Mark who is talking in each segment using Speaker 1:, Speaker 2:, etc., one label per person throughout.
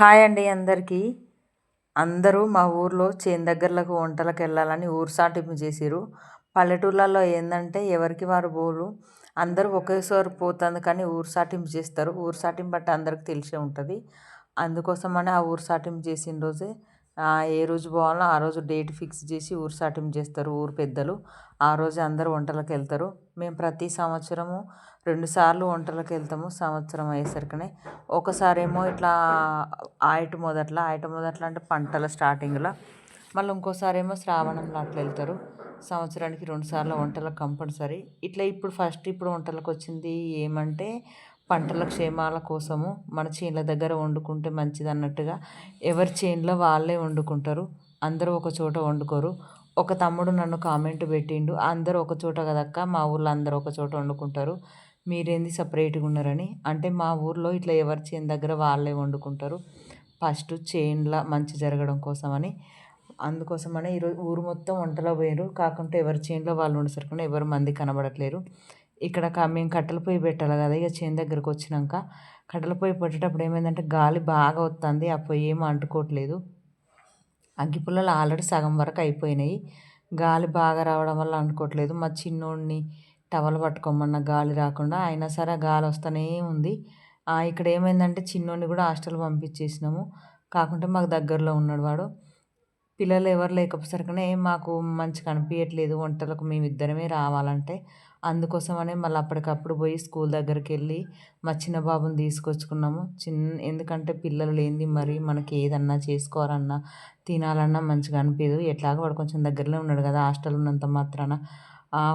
Speaker 1: Hi అండి అందరికీ. అందరూ మా ఊర్లో చేను దగ్గరలకు వంటలకు వెళ్ళాలని ఊరు సాటింపు చేసిరు పల్లెటూళ్ళల్లో ఏంటంటే ఎవరికి వారు బోలు అందరూ ఒకేసారి పోతుంది కానీ ఊరు సాటింపు చేస్తారు. ఊరు సాటింపు అంటే అందరికి తెలిసే ఉంటుంది. అందుకోసమని ఆ ఊరు సాటింపు చేసిన రోజే ఏ రోజు పోవాలో ఆ రోజు డేట్ ఫిక్స్ చేసి ఊరు సాటింపు చేస్తారు ఊరు పెద్దలు. ఆ రోజు అందరూ వంటలకు వెళ్తారు. మేము ప్రతి సంవత్సరము రెండుసార్లు వంటలకు వెళ్తాము సంవత్సరం అయ్యేసరికనే. ఒకసారి ఏమో ఇట్లా ఆయట మొదట్లో ఆయట మొదట్లో అంటే పంటల స్టార్టింగ్లో. మళ్ళీ ఇంకోసారి ఏమో శ్రావణంలో అట్లా వెళ్తారు. సంవత్సరానికి రెండుసార్లు వంటలకు కంపల్సరీ. ఇట్లా ఇప్పుడు ఫస్ట్ ఇప్పుడు వంటలకు వచ్చింది ఏమంటే పంటల క్షేమాల కోసము మన చేనుల దగ్గర వండుకుంటే మంచిది అన్నట్టుగా ఎవరి చేనులో వాళ్ళే వండుకుంటారు. అందరూ ఒక చోట వండుకోరు. ఒక తమ్ముడు నన్ను కామెంట్ పెట్టిండు అందరూ ఒక చోట కదక్క మా ఊళ్ళో అందరూ ఒక చోట వండుకుంటారు. మీరేంది సపరేట్గా ఉన్నారని? అంటే మా ఊర్లో ఇట్లా ఎవరి చేను దగ్గర వాళ్ళే వండుకుంటారు. ఫస్ట్ చేన్ల మంచి జరగడం కోసమని. అందుకోసమని ఈరోజు ఊరు మొత్తం వంటలో పోయారు కాకుంటే ఎవరి చేనులో వాళ్ళు ఉండసరికి ఎవరు మంది కనబడట్లేరు. ఇక్కడ మేము కట్టెల పొయ్యి పెట్టాలి కదా ఇక చేను దగ్గరకు వచ్చినాక కట్టెల పొయ్యి పెట్టేటప్పుడు ఏమైందంటే గాలి బాగా వస్తుంది ఆ పొయ్యి ఏమీ అంటుకోవట్లేదు. అగ్గిపుల్లలు ఆల్రెడీ సగం వరకు అయిపోయినాయి. గాలి బాగా రావడం వల్ల అంటుకోవట్లేదు. మా చిన్నోడిని టవల్ పట్టుకోమన్న గాలి రాకుండా అయినా సరే గాలి వస్తూనే ఉంది. ఇక్కడ ఏమైందంటే చిన్నోడిని కూడా హాస్టల్ పంపించేసినాము. కాకుంటే మాకు దగ్గరలో ఉన్నాడు వాడు. పిల్లలు ఎవరు లేకపోసరికనే మాకు మంచిగా అనిపించట్లేదు వంటలకు మేము ఇద్దరమే రావాలంటే అందుకోసమనే మళ్ళీ అప్పటికప్పుడు పోయి స్కూల్ దగ్గరికి వెళ్ళి మా చిన్న బాబుని తీసుకొచ్చుకున్నాము. చిన్న ఎందుకంటే పిల్లలు లేనిది మరి మనకి ఏదన్నా చేసుకోవాలన్నా తినాలన్నా మంచిగా అనిపించదు ఎట్లాగో వాడు కొంచెం దగ్గరలో ఉన్నాడు కదా హాస్టల్ ఉన్నంత మాత్రాన.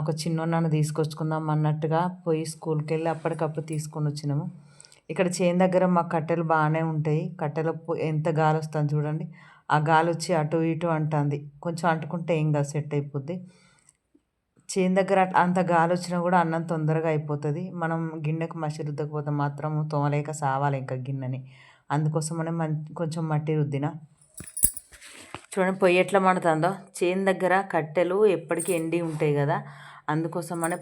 Speaker 1: ఒక చిన్నోన్నాను తీసుకొచ్చుకుందాం అన్నట్టుగా పోయి స్కూల్కి వెళ్ళి అప్పటికప్పుడు తీసుకొని వచ్చినాము. ఇక్కడ చేను దగ్గర మా కట్టెలు బాగానే ఉంటాయి. కట్టెల ఎంత గాలి వస్తుంది చూడండి. ఆ గాలి వచ్చి అటు ఇటు అంటుంది. కొంచెం అంటుకుంటే ఏం కాదు సెట్ అయిపోద్ది. చేను దగ్గర అంత గాలి వచ్చినా కూడా అన్నం తొందరగా అయిపోతుంది. మనం గిన్నెకు మసి రుద్దకపోతే మాత్రం తోమలేక సావాలి ఇంకా గిన్నెని. అందుకోసమనే కొంచెం మట్టి రుద్దిన. చూడండి పొయ్యి ఎట్లా మండుతుందో. చేను దగ్గర కట్టెలు ఎప్పటికీ ఎండి ఉంటాయి కదా. అందుకోసం మన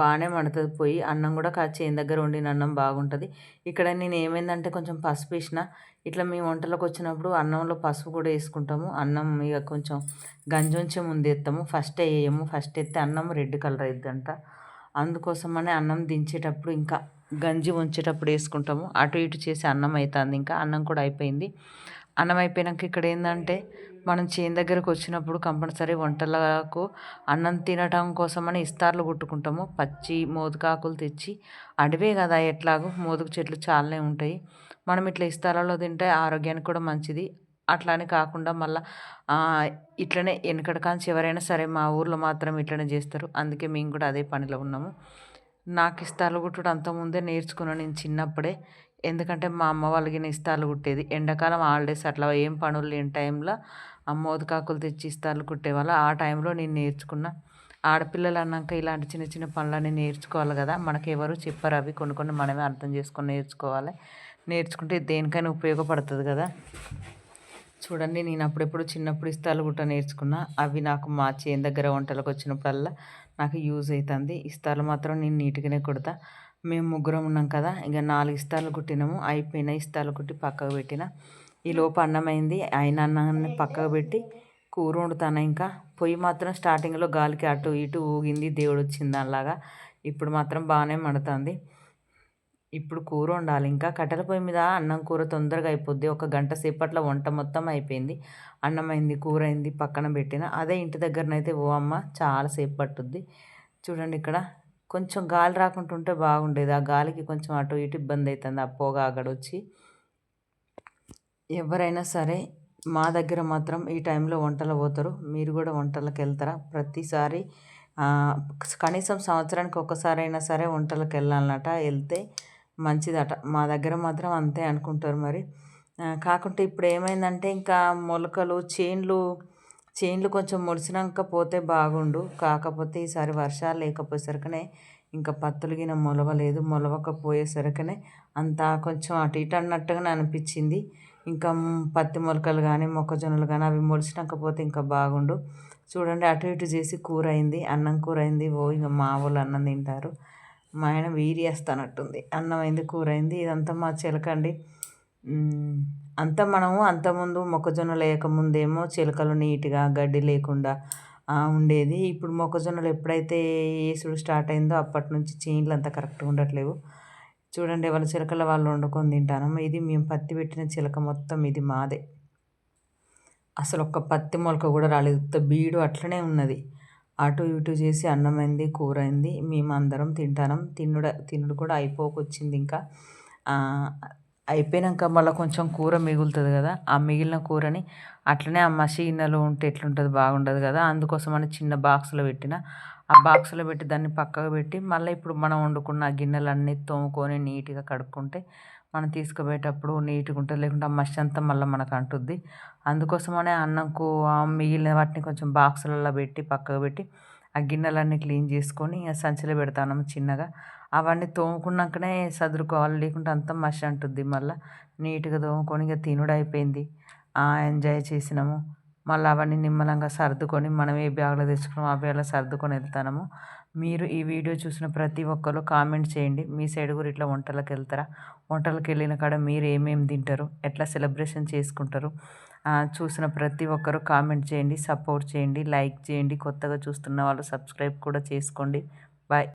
Speaker 1: బాగానే మండుతుంది. పొయ్యి అన్నం కూడా చేను దగ్గర వండిన అన్నం బాగుంటుంది. ఇక్కడ నేను ఏమైందంటే కొంచెం పసుపు వేసిన. ఇట్లా మేము వంటలకు వచ్చినప్పుడు అన్నంలో పసుపు కూడా వేసుకుంటాము. అన్నం ఇక కొంచెం గంజి ముందు ఎత్తాము ఫస్ట్ వేయము. ఫస్ట్ ఎత్తే అన్నం రెడ్ కలర్ అయిద్దంట. అందుకోసమనే అన్నం దించేటప్పుడు ఇంకా గంజి ఉంచేటప్పుడు వేసుకుంటాము. అటు ఇటు చేసి అన్నం అవుతుంది ఇంకా. అన్నం కూడా అయిపోయింది. అన్నం అయిపోయినాక ఇక్కడ ఏంటంటే మనం చేను దగ్గరకు వచ్చినప్పుడు కంపల్సరీ వంటలకు అన్నం తినటం కోసమని ఇస్తార్లు కుట్టుకుంటాము. పచ్చి మోదుకాకులు తెచ్చి అడవే కదా ఎట్లాగో మోదుగు చెట్లు చాలానే ఉంటాయి. మనం ఇట్లా ఇస్తారాలో తింటే ఆరోగ్యానికి కూడా మంచిది. అట్లా అని కాకుండా మళ్ళీ ఇట్లనే వెనకటి కాంచి ఎవరైనా సరే మా ఊర్లో మాత్రం ఇట్లనే చేస్తారు. అందుకే మేము కూడా అదే పనిలో ఉన్నాము. నాకు ఇస్తాలు కుట్టుడు అంతకుముందే నేర్చుకున్నాను నేను చిన్నప్పుడే. ఎందుకంటే మా అమ్మ వాళ్ళకి ఇస్తాలు కుట్టేది. ఎండాకాలం హాలిడేస్ అట్లా ఏం పనులు లేని టైంలో మోదకాకులు తెచ్చి ఇస్తాలు కుట్టేవాళ్ళు. ఆ టైంలో నేను నేర్చుకున్నా ఆడపిల్లలు అన్నాక ఇలాంటి చిన్న చిన్న పనులన్నీ నేర్చుకోవాలి కదా. మనకి ఎవరు చెప్పరు అవి కొన్ని కొన్ని మనమే అర్థం చేసుకొని నేర్చుకోవాలి. నేర్చుకుంటే దేనికైనా ఉపయోగపడుతుంది కదా. చూడండి నేను అప్పుడెప్పుడు చిన్నప్పుడు ఇస్తాలు గుట్ట నేర్చుకున్నా. అవి నాకు మా చేను దగ్గర వంటలకు వచ్చినప్పుడల్లా నాకు యూజ్ అవుతుంది ఇస్తాలు మాత్రం నేను నీట్గానే కుడతా. మేము ముగ్గురం ఉన్నాం కదా ఇక నాలుగు ఇస్తాలు కుట్టినాము అయిపోయిన ఇస్తాలు కుట్టి పక్కకు పెట్టిన. ఈ లోపు అన్నమైంది అయిన అన్నాన్ని పక్కకు పెట్టి కూర వండుతాను ఇంకా? పొయ్యి మాత్రం స్టార్టింగ్లో గాలికి అటు ఇటు ఊగింది దేవుడు వచ్చింది అలాగా ఇప్పుడు మాత్రం బాగానే మండుతుంది. ఇప్పుడు కూర వండాలి ఇంకా. కట్టెల పొయ్యి మీద అన్నం కూర తొందరగా అయిపోద్ది ఒక గంట సేపట్లో వంట మొత్తం అయిపోయింది. అన్నం అయింది కూర అయింది పక్కన పెట్టిన. అదే ఇంటి దగ్గరనైతే ఓ అమ్మ చాలాసేపు పట్టుద్ది. చూడండి ఇక్కడ కొంచెం గాలి రాకుండా ఉంటే బాగుండేది. ఆ గాలికి కొంచెం అటు ఇటు ఇబ్బంది అవుతుంది ఆ పొగ వచ్చి ఎవరైనా సరే మా దగ్గర మాత్రం ఈ టైంలో వంటలు పోతారు. మీరు కూడా వంటలకు వెళ్తారా? ప్రతిసారి కనీసం సంవత్సరానికి ఒక్కసారైనా సరే వంటలకు వెళ్ళాలన్నట. వెళ్తే మంచిదట. మా దగ్గర మాత్రం అంతే అనుకుంటారు మరి. కాకుంటే ఇప్పుడు ఏమైందంటే ఇంకా మొలకలు చేన్లు చేన్లు కొంచెం ముడిసినాక పోతే బాగుండు. కాకపోతే ఈసారి వర్షాలు లేకపోయేసరికనే ఇంకా పత్తులు గిన మొలవలేదు. మొలవకపోయేసరికనే అంతా కొంచెం అటు ఇటు అన్నట్టుగానే అనిపించింది. ఇంకా పత్తి మొలకలు కానీ మొక్కజొన్నలు కానీ అవి ముడిచినాక పోతే ఇంకా బాగుండు. చూడండి అటు ఇటు చేసి కూర అయింది. అన్నం కూర అయింది. ఓ ఇంకా మా వాళ్ళు అన్నం తింటారు. మా ఆయన వీరి వేస్తానట్టుంది అన్నం అయింది కూర అయింది. ఇదంతా మా చిలకండి అంత మనము అంతకుముందు మొక్కజొన్న లేకముందేమో చిలకలు నీట్గా గడ్డి లేకుండా ఉండేది. ఇప్పుడు మొక్కజొన్నలు ఎప్పుడైతే వేసుడు స్టార్ట్ అయిందో అప్పటి నుంచి చేన్లు అంతా కరెక్ట్గా ఉండట్లేవు. చూడండి వాళ్ళ చిలకల వాళ్ళు వండుకొని తింటాను ఇది మేము పత్తి పెట్టిన చిలక మొత్తం ఇది మాదే. అసలు ఒక్క పత్తి మొలక కూడా రాలేదు. బీడు అట్లనే ఉన్నది. అటు ఇటు చేసి అన్నమైంది కూర అయింది. మేము అందరం తింటాం తినుడు తినుడు కూడా అయిపోకొచ్చింది ఇంకా. అయిపోయినాక మళ్ళీ కొంచెం కూర మిగులుతుంది కదా ఆ మిగిలిన కూరని అట్లనే ఆ మసి గిన్నెలో ఉంటే ఎట్లుంటుంది బాగుండదు కదా అందుకోసమని చిన్న బాక్స్లో పెట్టిన. ఆ బాక్స్లో పెట్టి దాన్ని పక్కకు పెట్టి మళ్ళీ ఇప్పుడు మనం వండుకున్న గిన్నెలన్నీ తోముకొని నీట్గా కడుక్కుంటే మనం తీసుకుపోయేటప్పుడు నీట్గా ఉంటుంది లేకుంటే ఆ మసి అంతా మళ్ళీ మనకు అంటుద్ది. అందుకోసమనే అన్నంకు మిగిలిన వాటిని కొంచెం బాక్సులలో పెట్టి పక్కకు పెట్టి ఆ గిన్నెలన్నీ క్లీన్ చేసుకొని సంచిలో పెడతాను చిన్నగా. అవన్నీ తోముకున్నాకనే సదురుకోవాలి. లేకుంటే అంత మసి అంటుద్ది. మళ్ళీ నీట్గా తోముకొని ఇక తినుడు అయిపోయింది. ఎంజాయ్ చేసినాము. మళ్ళీ అవన్నీ నిమ్మలంగా సర్దుకొని మనం ఏ బ్యాగ్లో తెచ్చుకున్నామో ఆ బ్యాగ్లో సర్దుకొని వెళ్తాము మీరు ఈ వీడియో చూసిన ప్రతి ఒక్కరు కామెంట్ చేయండి. మీ సైడ్ కూడా ఇట్లా వంటలకు వెళ్తారా? వంటలకు వెళ్ళిన కాడ మీరు ఏమేమి తింటారు? ఎట్లా సెలబ్రేషన్ చేసుకుంటారు? చూసిన ప్రతి ఒక్కరు కామెంట్ చేయండి. సపోర్ట్ చేయండి. లైక్ చేయండి. కొత్తగా చూస్తున్న వాళ్ళు సబ్స్క్రైబ్ కూడా చేసుకోండి. బాయ్.